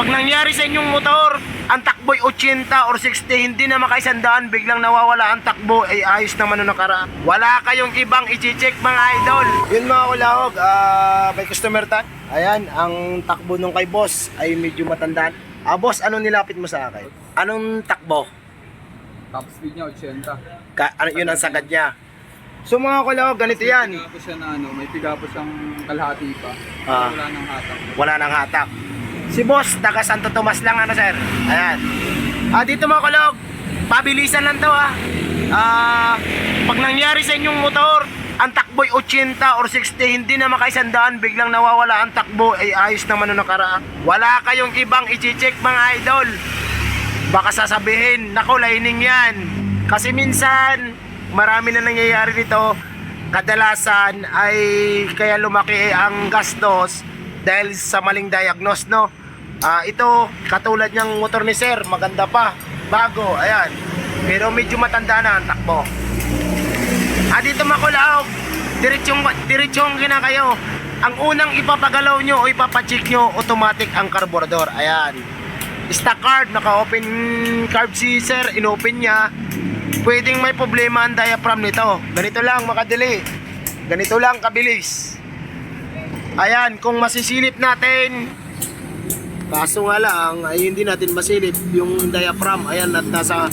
Pag nangyari sa inyong motor, ang takbo'y 80 or 60, hindi na makaisandaan, biglang nawawala ang takbo, ay ayos naman nung nakaraan. Wala kayong ibang i-check mga idol. Yun mga kulahog, ah, may customer ta. Ayan, ang takbo nung kay boss ay medyo matandaan. Ah, boss, anong nilapit mo sa akin? Anong takbo? Top speed niya 80. Ka, ano, yun ang sagad niya. So mga kulahog, ganito yan. May piga po siya na ano, may piga po siyang kalahati pa. Ah. Wala nang hatak. wala nang hatak. Si boss, taga Santo Tomas lang ano sir. Ayan. Ah, dito mga kalog, pabilisan lang to ah. Ah, pag nangyari sa inyong motor, ang takbo'y 80 or 60, hindi na makaisandaan, biglang nawawala ang takbo, ay ayos naman nung nakaraan. Wala kayong ibang i-check mga idol. Baka sasabihin, nako lining yan. Kasi minsan, marami na nangyayari dito. Kadalasan ay kaya lumaki ang gastos dahil sa maling diagnose, no? Ah, ito, katulad ng motor ni Sir, maganda pa, bago, ayan. Pero medyo matanda na ang takbo. Ah, dito makulaog, diretsong, diretsong kina kayo. Ang unang ipapagalaw nyo o ipapacheck nyo, automatic ang carburetor. Ayan. Stock carb, naka-open carb si Sir, inopen niya. Pwedeng may problema ang diaphragm nito. Ganito lang, makadali. Ganito lang, kabilis. Ayan, kung masisilip natin, kaso nga lang, ay hindi natin masilip yung diaphragm. Ayan, at nasa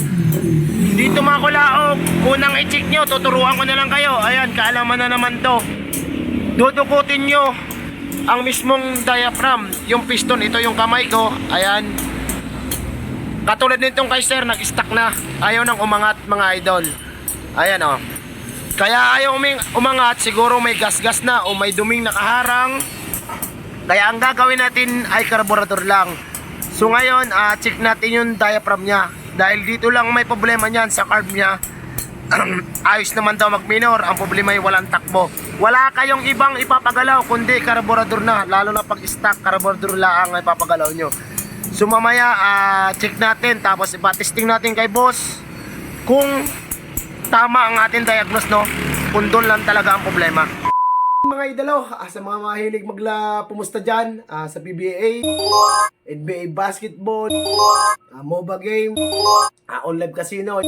dito mga kulaog, unang i-check nyo, tuturuan ko na lang kayo. Ayan, kaalaman na naman to. Dudukutin nyo ang mismong diaphragm, yung piston, ito yung kamay ko. Ayan. Katulad nitong kay sir, nag-stuck na. Ayaw nang umangat mga idol. Ayan o. Kaya ayaw umangat, siguro may gas-gas na o may duming nakaharang. Kaya ang gagawin natin ay carburetor lang. So ngayon, ah, check natin yung diaphragm niya. Dahil dito lang may problema niyan sa carb niya. Ayos naman daw mag-minor. Ang problema ay walang takbo. Wala kayong ibang ipapagalaw kundi carburetor na. Lalo na pag stock, carburetor lang ang ipapagalaw nyo. So mamaya, ah, check natin. Tapos ipatesting natin kay boss kung tama ang ating diagnose, no? Kung doon lang talaga ang problema. Mga idolo, ah, sa mga mahilig magla pumusta dyan ah, sa PBA, NBA basketball, ah, MOBA game, ah, online casino.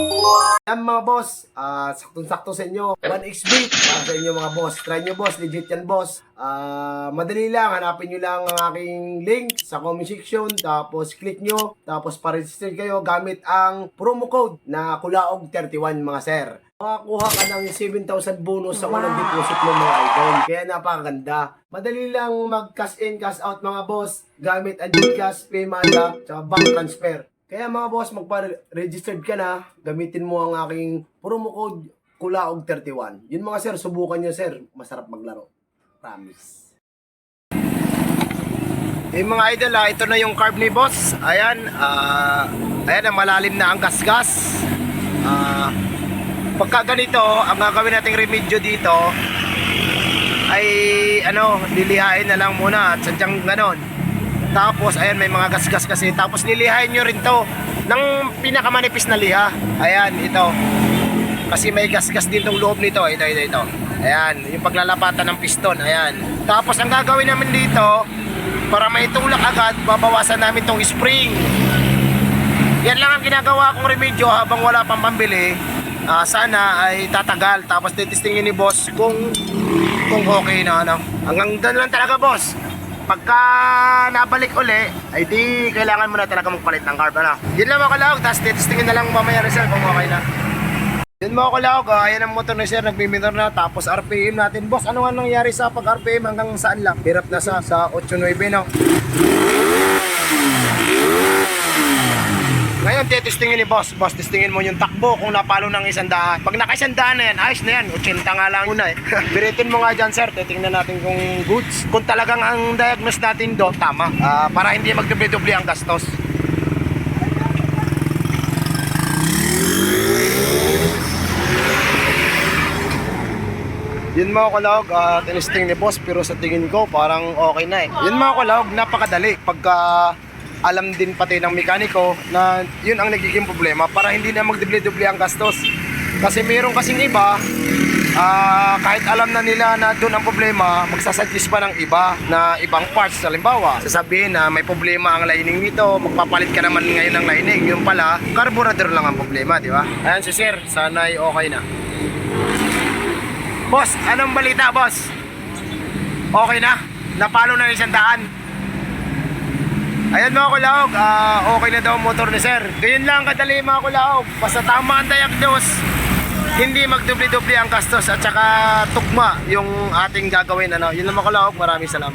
Yan mga boss, ah, saktong-sakto sa inyo. 1xbet para sa inyo mga boss. Try nyo boss, legit yan boss. Ah, madali lang, hanapin nyo lang ang aking link sa comment section. Tapos click nyo, tapos pa-register kayo gamit ang promo code na Kulaog31 mga sir. Makakuha ka ng 7,000 bonus sa unang deposit mo mga idol. Kaya napakaganda. Madali lang mag-cash in, cash out mga boss gamit ang Gcash, Paymaya, tsaka bank transfer. Kaya mga boss, magpa-registered ka na, gamitin mo ang aking promo code KULAOG31. Yun mga sir, subukan nyo sir. Masarap maglaro. Promise. Eh mga idol, ah, ito na yung carb ni boss. Ayan, ah, ayan, ang malalim na ang gasgas. Ah, pagka ganito, ang gagawin nating remedyo dito ay ano, lilihain na lang muna at sadyang ganon. Tapos, ayan, may mga gasgas kasi. Tapos, lilihain nyo rin to ng pinakamanipis na liha. Ayan, ito. Kasi may gasgas din tong loob nito. Ito, ito, ito. Ayan, yung paglalapatan ng piston. Ayan. Tapos, ang gagawin namin dito, para may tulak agad, babawasan namin tong spring. Yan lang ang ginagawa kong remedyo habang wala pang pambili. Ah, sana ay tatagal. Tapos titistingin ni boss kung kung okay na ano. Hanggang doon lang talaga boss. Pagka nabalik uli, ay di kailangan mo na talaga magpalit ng carb ano. Yun lang mga kalawag, tapos titistingin na lang mamaya sir kung okay na. Yun mga kalawag, ah, ayan ang motor ni sir, nagmiminor na. Tapos RPM natin. Boss, ano nga nangyari sa pag-RPM hanggang saan lang? Hirap na sa, sa 8.9 no? Ngayon, titistingin ni boss. Boss, testingin mo yung takbo kung napalo ng isang daan. Pag naka isang daan na yan, ayos na yan. 80 nga lang una eh. Biritin mo nga dyan, sir. Titingnan natin kung goods. Kung talagang ang diagnose natin do, tama. Ah, para hindi magdubli-dubli ang gastos. Yun mga kalawag, uh, tinisting ni boss pero sa tingin ko parang okay na eh. Yun mga kalawag, napakadali pagka alam din pati ng mekaniko na yun ang nagiging problema para hindi na magdubli-dubli ang gastos. Kasi mayroon kasing iba, ah, kahit alam na nila na doon ang problema, magsasuggest pa ng iba na ibang parts. Halimbawa, sasabihin na may problema ang lining nito, magpapalit ka naman ngayon ng lining. Yung pala, carburetor lang ang problema, di ba? Ayan si Sir, sana'y okay na. Boss, anong balita, boss? Okay na? Napalo na isang daan? Ayan mga kulaog, ah, okay na daw motor ni sir. Ganyan lang kadali mga kulaog. Basta tama ang diagnos, hindi magdubli-dubli ang gastos at saka tugma yung ating gagawin. Ano. Yun lang mga kulaog, maraming salamat.